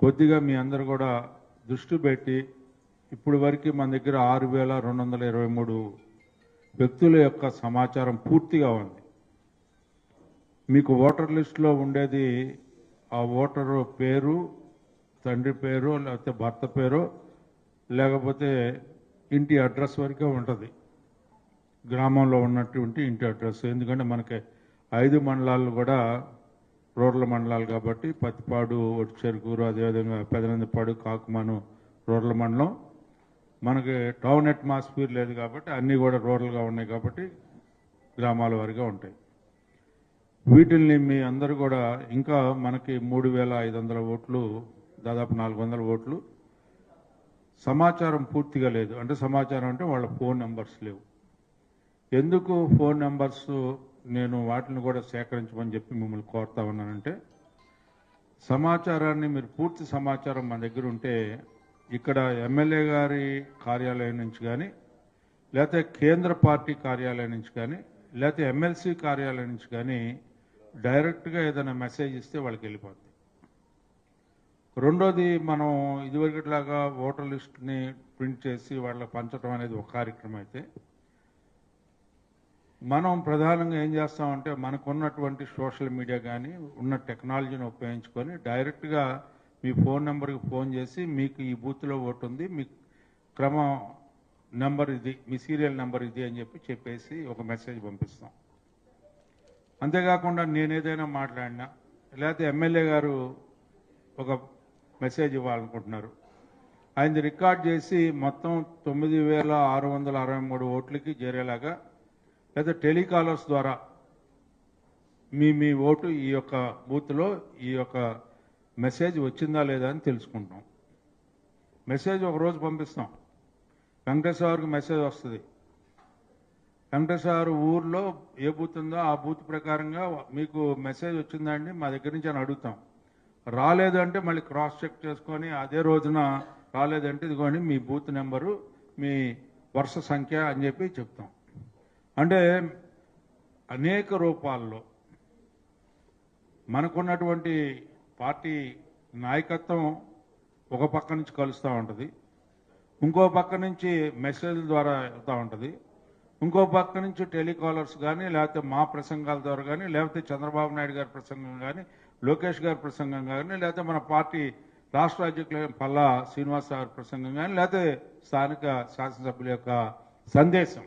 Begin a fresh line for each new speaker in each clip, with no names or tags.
కొద్దిగా మీ అందరు కూడా దృష్టి పెట్టి ఇప్పుడు వరకు మన దగ్గర ఆరు వేల రెండు వందల ఇరవై మూడు వ్యక్తుల యొక్క సమాచారం పూర్తిగా ఉంది. మీకు ఓటర్ లిస్టులో ఉండేది ఆ ఓటరు పేరు తండ్రి పేరు లేకపోతే భర్త పేరు లేకపోతే ఇంటి అడ్రస్ వరకే ఉంటుంది. గ్రామంలో ఉన్నటువంటి ఇంటి అడ్రస్. ఎందుకంటే మనకి ఐదు మండలాలు కూడా రూరల్ మండలాలు కాబట్టి పత్తిపాడు ఒడిచెరుకూరు అదేవిధంగా పెదనందిపాడు కాకుమాను రూరల్ మండలం. మనకి టౌన్ అట్మాస్ఫియర్ లేదు కాబట్టి అన్నీ కూడా రూరల్గా ఉన్నాయి కాబట్టి గ్రామాల వారిగా ఉంటాయి. వీటిల్ని మీ అందరూ కూడా ఇంకా మనకి మూడు వేల ఐదు వందల ఓట్లు దాదాపు నాలుగు వందల ఓట్లు. సమాచారం పూర్తిగా లేదు. అంటే సమాచారం అంటే వాళ్ళ ఫోన్ నెంబర్స్ లేవు. ఎందుకు ఫోన్ నెంబర్స్ నేను వాటిని కూడా సేకరించమని చెప్పి మిమ్మల్ని కోరుతా ఉన్నానంటే సమాచారాన్ని మీరు పూర్తి సమాచారం మన దగ్గర ఉంటే ఇక్కడ ఎమ్మెల్యే గారి కార్యాలయం నుంచి కానీ లేకపోతే కేంద్ర పార్టీ కార్యాలయం నుంచి కానీ లేకపోతే ఎమ్మెల్సీ కార్యాలయం నుంచి కానీ డైరెక్ట్గా ఏదైనా మెసేజ్ ఇస్తే వాళ్ళకి వెళ్ళిపోద్ది. రెండోది మనం ఇదివరకట్లాగా ఓటర్ లిస్ట్ని ప్రింట్ చేసి వాళ్ళకి పంచడం అనేది ఒక కార్యక్రమం అయితే మనం ప్రధానంగా ఏం చేస్తామంటే మనకున్నటువంటి సోషల్ మీడియా కానీ ఉన్న టెక్నాలజీని ఉపయోగించుకొని డైరెక్ట్గా మీ ఫోన్ నెంబర్కి ఫోన్ చేసి మీకు ఈ బూత్లో ఓటు ఉంది మీ క్రమం నెంబర్ ఇది మీ సీరియల్ నెంబర్ ఇది అని చెప్పి చెప్పేసి ఒక మెసేజ్ పంపిస్తాం. అంతేకాకుండా నేను ఏదైనా మాట్లాడినా లేకపోతే ఎమ్మెల్యే గారు ఒక మెసేజ్ ఇవ్వాలనుకుంటున్నారు. ఆయనది రికార్డ్ చేసి మొత్తం తొమ్మిది వేల ఆరు వందల అరవై మూడు ఓట్లకి చేరేలాగా లేదా టెలికాలర్స్ ద్వారా మీ మీ ఓటు ఈ యొక్క బూత్లో ఈ యొక్క మెసేజ్ వచ్చిందా లేదా అని తెలుసుకుంటాం. మెసేజ్ ఒక రోజు పంపిస్తాం. వెంకటేశ్వర గారికి మెసేజ్ వస్తుంది. వెంకటేశ్వర ఊర్లో ఏ బూత్ ఉందో ఆ బూత్ ప్రకారంగా మీకు మెసేజ్ వచ్చిందా అండి? మా దగ్గర నుంచి అని అడుగుతాం. రాలేదంటే మళ్ళీ క్రాస్ చెక్ చేసుకొని అదే రోజున రాలేదంటే ఇదిగోండి మీ బూత్ నెంబరు మీ వరుస సంఖ్య అని చెప్పి చెప్తాం. అంటే అనేక రూపాల్లో మనకున్నటువంటి పార్టీ నాయకత్వం ఒక పక్క నుంచి కలుస్తూ ఉంటుంది ఇంకో పక్క నుంచి మెసేజ్ ద్వారా వెళ్తూ ఉంటుంది ఇంకో పక్క నుంచి టెలికాలర్స్ కానీ లేకపోతే మా ప్రసంగాల ద్వారా కానీ లేకపోతే చంద్రబాబు నాయుడు గారి ప్రసంగం కానీ లోకేష్ గారి ప్రసంగం కానీ లేకపోతే మన పార్టీ రాష్ట్ర అధ్యక్షులైన పల్లా శ్రీనివాస్ గారి ప్రసంగం కానీ లేకపోతే స్థానిక శాసనసభ్యుల యొక్క సందేశం.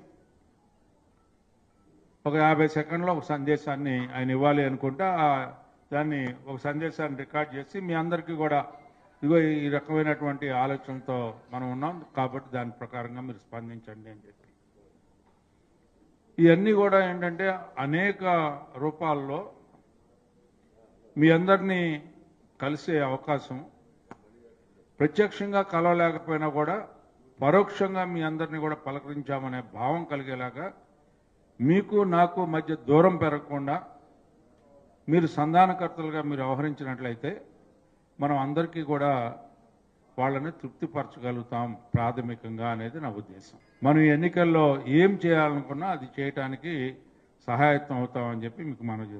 ఒక యాభై సెకండ్లో ఒక సందేశాన్ని ఆయన ఇవ్వాలి అనుకుంటా ఆ దాన్ని ఒక సందేశాన్ని రికార్డ్ చేసి మీ అందరికీ కూడా ఇదిగో ఈ రకమైనటువంటి ఆలోచనతో మనం ఉన్నాం కాబట్టి దాని ప్రకారంగా మీరు స్పందించండి అని చెప్పి. ఇవన్నీ కూడా ఏంటంటే అనేక రూపాల్లో మీ అందరినీ కలిసే అవకాశం. ప్రత్యక్షంగా కలవలేకపోయినా కూడా పరోక్షంగా మీ అందరినీ కూడా పలకరించామనే భావం కలిగేలాగా మీకు నాకు మధ్య దూరం పెరగకుండా మీరు సంధానకర్తలుగా మీరు వ్యవహరించినట్లయితే మనం అందరికీ కూడా వాళ్ళని తృప్తిపరచగలుగుతాం ప్రాథమికంగా అనేది నా ఉద్దేశం. మనం ఎన్నికల్లో ఏం చేయాలనుకున్నా అది చేయటానికి సహాయత్వం అవుతామని చెప్పి మీకు మనం